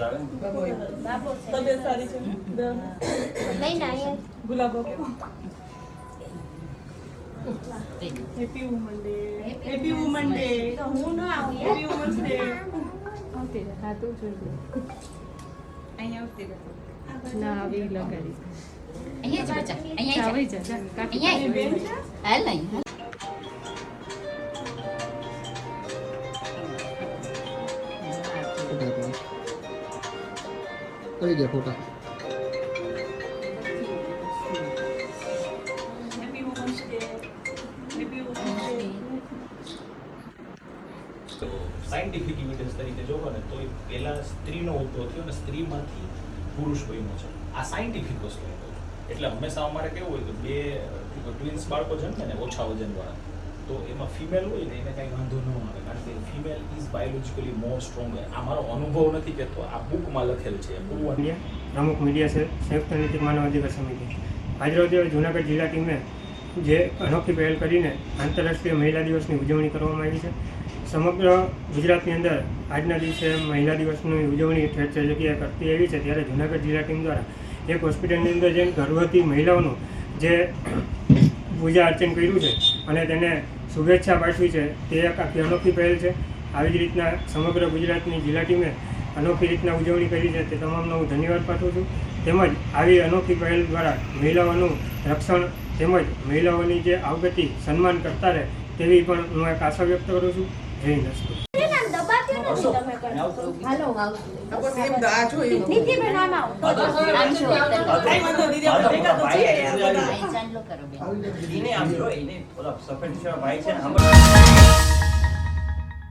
તબિયત સારી છે? નહીં ના Gulabo happy woman day happy woman day તો હું ન આવું. હેપી વુમન્સ ડે હા તું જોઈ અહીંયા આવતી રહે. ના આવી લગાડી. અહીંયા જ બચા. અહીંયા જ જા. અહીંયા બેન છે? હાલ નહીં હાલ. કરી દે ફોટા. સાયન્ટિફિક ઇવિડન્સ તરીકે જોવો ને, તો એ પહેલા સ્ત્રીનો ઉદ્ભવ થયો અને સ્ત્રીમાંથી પુરુષ બન્યો છે. આ સાયન્ટિફિક વસ્તુ એટલે હંમેશા અમારે કેવું હોય કે બે ટ્વિન્સ બાળકો જન્મે ને ઓછા વજનવાળા તો એમાં ફિમેલ હોય ને એને કાંઈ વાંધો ન આવે, કારણ કે female is biologically more strong આ મારો અનુભવ નથી કહેતો આ બુકમાં લખેલ છે. પ્રમુખ મીડિયા છે, સંયુક્ત નીતિ માનવ અધિકાર સમિતિ. આજરોજ જૂનાગઢ જિલ્લા ટીમે જે અનોખી પહેલ કરીને આંતરરાષ્ટ્રીય મહિલા દિવસની ઉજવણી કરવામાં આવી છે. સમગ્ર ગુજરાતની અંદર આજના દિવસે મહિલા દિવસની ઉજવણી ઠેર જગ્યાએ કરતી આવી છે. ત્યારે જૂનાગઢ જિલ્લા ટીમ દ્વારા એક હોસ્પિટલની અંદર જઈને ગર્ભવતી મહિલાઓનું જે પૂજા અર્ચન કર્યું છે અને તેને શુભેચ્છા પાઠવી છે. તે એક આખી અનોખી પહેલ છે. આવી જ રીતના સમગ્ર ગુજરાતની જિલ્લા ટીમે અનોખી રીતના ઉજવણી કરી છે. તે તમામનો હું ધન્યવાદ પાઠવું છું. તેમજ આવી અનોખી પહેલ દ્વારા મહિલાઓનું રક્ષણ તેમજ મહિલાઓની જે આવગતિ સન્માન કરતા રહે તેવી પણ હું એક આશા વ્યક્ત કરું છું. જય હિન્દ. નીતિબેન આમ કરો બેન. એને આમ જો એને ઓલા સફેદ ભાઈ છે ને હમણાં